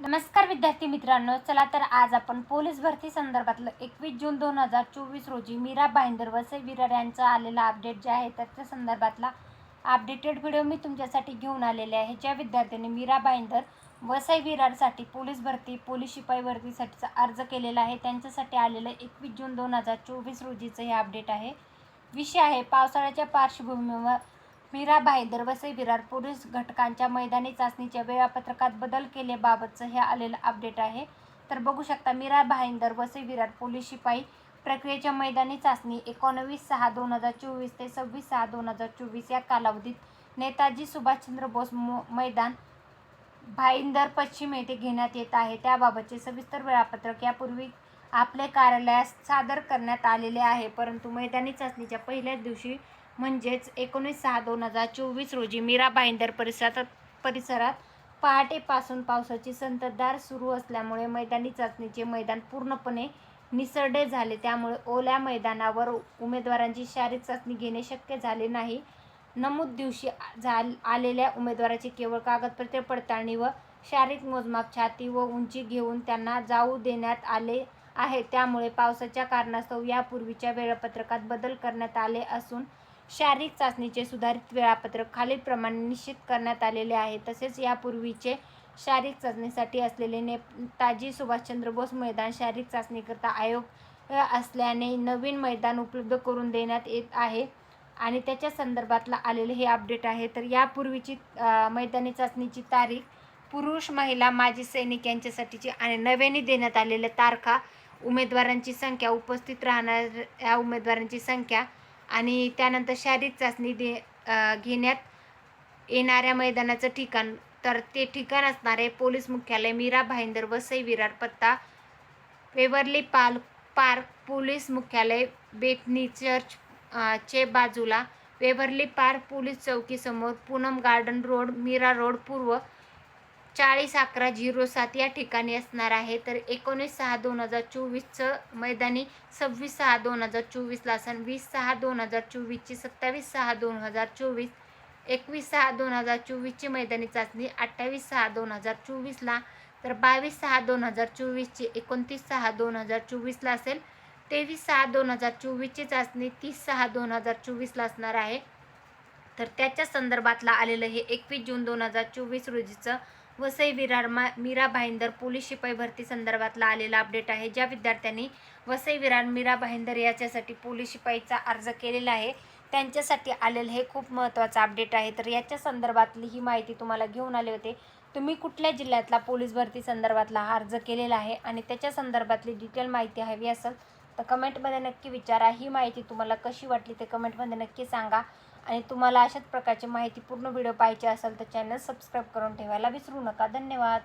नमस्कार विद्यार्थी मित्रांनो चला तर आज आपण पोलीस भरती संदर्भातलं एकवीस जून दोन हजार चोवीस रोजी मीरा भाईंदर वसई विरार यांचा आलेला अपडेट जे आहे त्याच्या संदर्भातला अपडेटेड व्हिडिओ मी तुमच्यासाठी घेऊन आलेले आहे. ज्या विद्यार्थ्यांनी मीरा भाईंदर वसई विरारसाठी पोलीस भरती पोलीस शिपाई भरतीसाठीचा अर्ज केलेला आहे त्यांच्यासाठी आलेलं एकवीस जून दोन हजार चोवीस रोजीचं हे अपडेट आहे. विषय आहे पावसाळ्याच्या पार्श्वभूमीवर मीरा भाईंदर वसई विरार पोलीस घटकांच्या मैदानी चाचणीच्या वेळापत्रकात बदल केल्याबाबतचं हे आलेलं अपडेट आहे. तर बघू शकता मीरा भाईंदर वसई विरार पोलीस शिपाई प्रक्रियेच्या मैदानी चाचणी एकोणवीस सहा दोन हजार चोवीस ते सव्वीस सहा दोन हजार चोवीस या कालावधीत नेताजी सुभाषचंद्र बोस मो मैदान भाईंदर पश्चिम येथे घेण्यात येत आहे. त्याबाबतचे सविस्तर वेळापत्रक यापूर्वी आपले कार्यालयास सादर करण्यात आलेले आहे. परंतु मैदानी चाचणीच्या पहिल्याच दिवशी म्हणजेच एकोणीस सहा दोन हजार चोवीस रोजी मीरा भाईंदर परिसरात परिसरात पहाटेपासून पावसाची संततधार सुरू असल्यामुळे मैदानी चाचणीचे मैदान पूर्णपणे निसरडे झाले. त्यामुळे ओल्या मैदानावर उमेदवारांची शारीरिक चाचणी घेणे शक्य झाले नाही. नमूद दिवशी झाल आलेल्या उमेदवाराची केवळ कागदपत्रे पडताळणी व शारीरिक मोजमाप छाती व उंची घेऊन त्यांना जाऊ देण्यात आले आहे. त्यामुळे पावसाच्या कारणास्तव यापूर्वीच्या वेळापत्रकात बदल करण्यात आले असून शारीरिक चाचणीचे सुधारित वेळापत्रक खालीलप्रमाणे निश्चित करण्यात आलेले आहे. तसेच यापूर्वीचे शारीरिक चाचणीसाठी असलेले नेताजी सुभाषचंद्र बोस मैदान शारीरिक चाचणीकरता आयोग असल्याने नवीन मैदान उपलब्ध करून देण्यात येत आहे. आणि त्याच्या संदर्भातला आलेले हे अपडेट आहे. तर यापूर्वीची मैदानी चाचणीची तारीख पुरुष महिला माजी सैनिक यांच्यासाठीची आणि नव्याने देण्यात आलेल्या तारखा उमेदवारांची संख्या उपस्थित राहणाऱ्या उमेदवारांची संख्या आणि त्यानंतर शारीरिक चाचणी दे घेण्यात येणाऱ्या मैदानाचं ठिकाण. तर ते ठिकाण असणारे पोलीस मुख्यालय मीरा भाईंदर वसई विरार पत्ता वेवर्ली पाल पार्क पोलीस मुख्यालय बेटनी चर्च चे बाजूला Waverley park police चौकीसमोर Poonam garden road Mira road पूर्व चाळीस अकरा झिरो सात या ठिकाणी असणार आहे तर एकोणीस सहा दोन हजार चोवीसचं मैदानी सव्वीस सहा दोन हजार चोवीसला असेल वीस सहा दोन हजार चोवीसची सत्तावीस सहा दोन हजार चोवीस एकवीस सहा दोन हजार चोवीसची मैदानी चाचणी अठ्ठावीस सहा दोन हजार चोवीसला तर बावीस सहा दोन हजार चोवीसची एकोणतीस सहा दोन हजार चोवीसला असेल तेवीस सहा दोन हजार चोवीसची चाचणी तीस सहा दोन हजार चोवीसला असणार आहे तर त्याच्या संदर्भातला आलेलं हे एकवीस जून दोन हजार चोवीस रोजीचं वसई विरार मा मीरा भाईंदर पोलीस शिपाई भरती संदर्भातला आलेला अपडेट आहे. ज्या विद्यार्थ्यांनी वसई विरार मीरा भाईंदर याच्यासाठी पोलीस शिपाईचा अर्ज केलेला आहे त्यांच्यासाठी आलेलं हे खूप महत्त्वाचं अपडेट आहे. तर याच्या संदर्भातली ही माहिती तुम्हाला घेऊन आले होते. तुम्ही कुठल्या जिल्ह्यातला पोलीस भरती संदर्भातला हा अर्ज केलेला आहे आणि त्याच्या संदर्भातली डिटेल माहिती हवी असेल तर कमेंटमध्ये नक्की विचारा. ही माहिती तुम्हाला कशी वाटली ते कमेंटमध्ये नक्की सांगा. आणि तुम्हाला अशाच प्रकारची माहिती पूर्ण व्हिडिओ पाहिजे असेल तर चॅनल सबस्क्राईब करून ठेवायला विसरू नका. धन्यवाद.